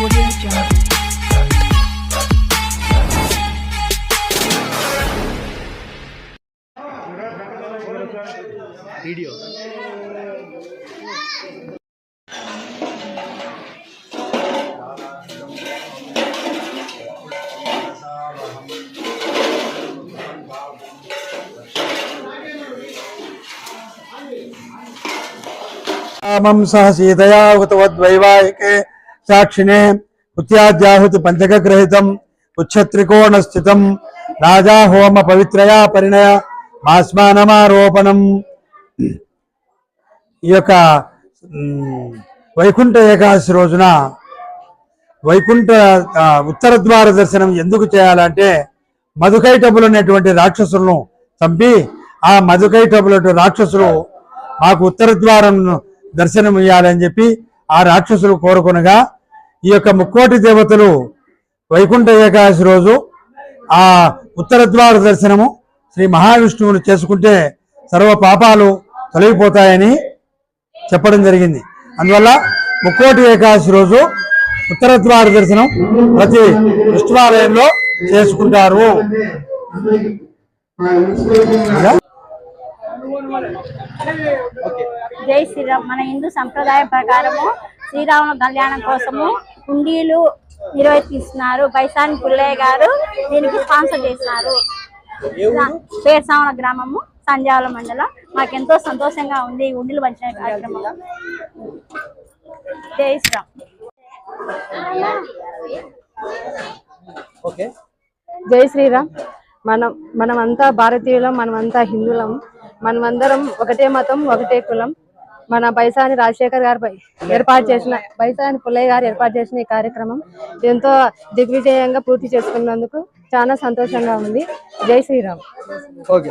Video सह सीतया उतवद्वैवाहिके సాక్షిణే ఉత్యాద్యాహుతి పంచకగ్రహితం ఉచ్చత్రికోణ స్థితం రాజా హోమ పవిత్రయా పరిణయ భాస్మానమారోపణం ఈ యొక్క వైకుంఠ ఏకాదశి రోజున వైకుంఠ ఉత్తర ద్వార దర్శనం ఎందుకు చేయాలంటే మధుకైటబులు అనేటువంటి రాక్షసులను చంపి ఆ మధుకైటబుల రాక్షసులు మాకు ఉత్తర ద్వారం దర్శనం ఇవ్వాలని చెప్పి ఆ రాక్షసులు కోరుకునగా ఈ యొక్క ముక్కోటి దేవతలు వైకుంఠ ఏకాదశి రోజు ఆ ఉత్తర ద్వార దర్శనము శ్రీ మహావిష్ణువుని చేసుకుంటే సర్వ పాపాలు తొలగిపోతాయని చెప్పడం జరిగింది. అందువల్ల ముక్కోటి ఏకాదశి రోజు ఉత్తర ద్వార దర్శనం ప్రతి విష్ణువాలయంలో చేసుకుంటారు. జై శ్రీరామ్. మన హిందూ సంప్రదాయ ప్రకారము శ్రీరాముల కళ్యాణం కోసము కుండీలు నిర్వహిస్తున్నారు. బైసాని పుల్లయ్య గారు దీనికి స్పాన్సర్ చేసినారు పేర్సావన గ్రామము సంజాల మండలం. మాకు ఎంతో సంతోషంగా ఉంది ఈ ఉండిలు పంచిన కార్యక్రమం. జై శ్రీరామ్. ఓకే. జై శ్రీరామ్. మనం మనమంతా భారతీయులం మనమంతా హిందువులం. మనమందరం ఒకటే మతం ఒకటే కులం. మన బైసాని రాజశేఖర్ గారు ఏర్పాటు చేసిన బైసాని పుల్లయ్య గారు ఏర్పాటు చేసిన ఈ కార్యక్రమం ఎంతో దిగ్విజయంగా పూర్తి చేసుకున్నందుకు చాలా సంతోషంగా ఉంది. జై శ్రీరామ్. ఓకే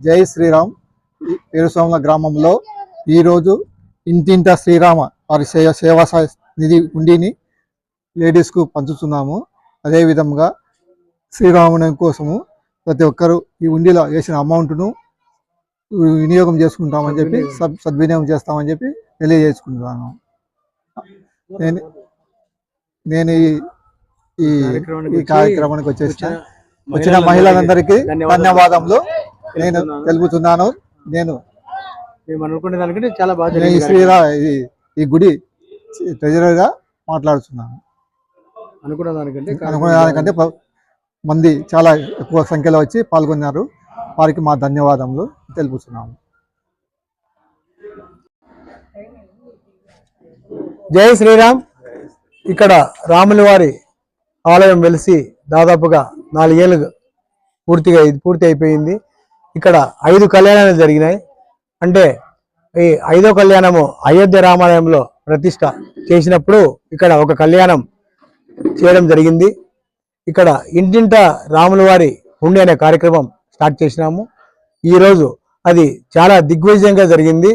జై శ్రీరామ్. పేరుసోమ గ్రామంలో ఈరోజు ఇంటింట శ్రీరామ వారి సేవా నిధి ఉండిని లేడీస్కు పంచుతున్నాము. అదేవిధంగా శ్రీరాముని కోసము ప్రతి ఒక్కరూ ఈ ఉండిలో వేసిన అమౌంట్ను వినియోగం చేసుకుంటామని చెప్పి సద్ సద్వినియోగం చేస్తామని చెప్పి తెలియజేసుకుంటున్నాను. నేను నేను ఈ ఈ కార్యక్రమానికి ఈ వచ్చి కార్యక్రమానికి వచ్చేసిన వచ్చిన మహిళలందరికీ. ధన్యవాదములు. నేను తెలుపుతున్నాను. నేను చాలా బాగా శ్రీరా ఈ గుడి ట్రెజరర్గా మాట్లాడుతున్నాను. అనుకున్న దానికంటే అనుకునే దానికంటే మంది చాలా ఎక్కువ సంఖ్యలో వచ్చి పాల్గొన్నారు. వారికి మా ధన్యవాదములు తెలుపుతున్నాము జై శ్రీరామ్. ఇక్కడ రాముల వారి ఆలయం వెలిసి దాదాపుగా నాలుగేళ్ళు పూర్తిగా ఇది పూర్తి అయిపోయింది. ఇక్కడ ఐదు కళ్యాణాలు జరిగినాయి. అంటే ఈ ఐదో కళ్యాణము అయోధ్య రామాలయంలో ప్రతిష్ట చేసినప్పుడు ఇక్కడ ఒక కళ్యాణం చేయడం జరిగింది. ఇక్కడ ఇంటింట రాముల వారి ఉండే అనే కార్యక్రమం స్టార్ట్ చేసినాము. ఈరోజు అది చాలా దిగ్విజయంగా జరిగింది.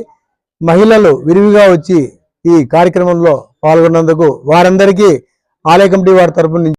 మహిళలు విరివిగా వచ్చి ఈ కార్యక్రమంలో పాల్గొన్నందుకు వారందరికీ ఆలయ కమిటీ వారి తరపు నుంచి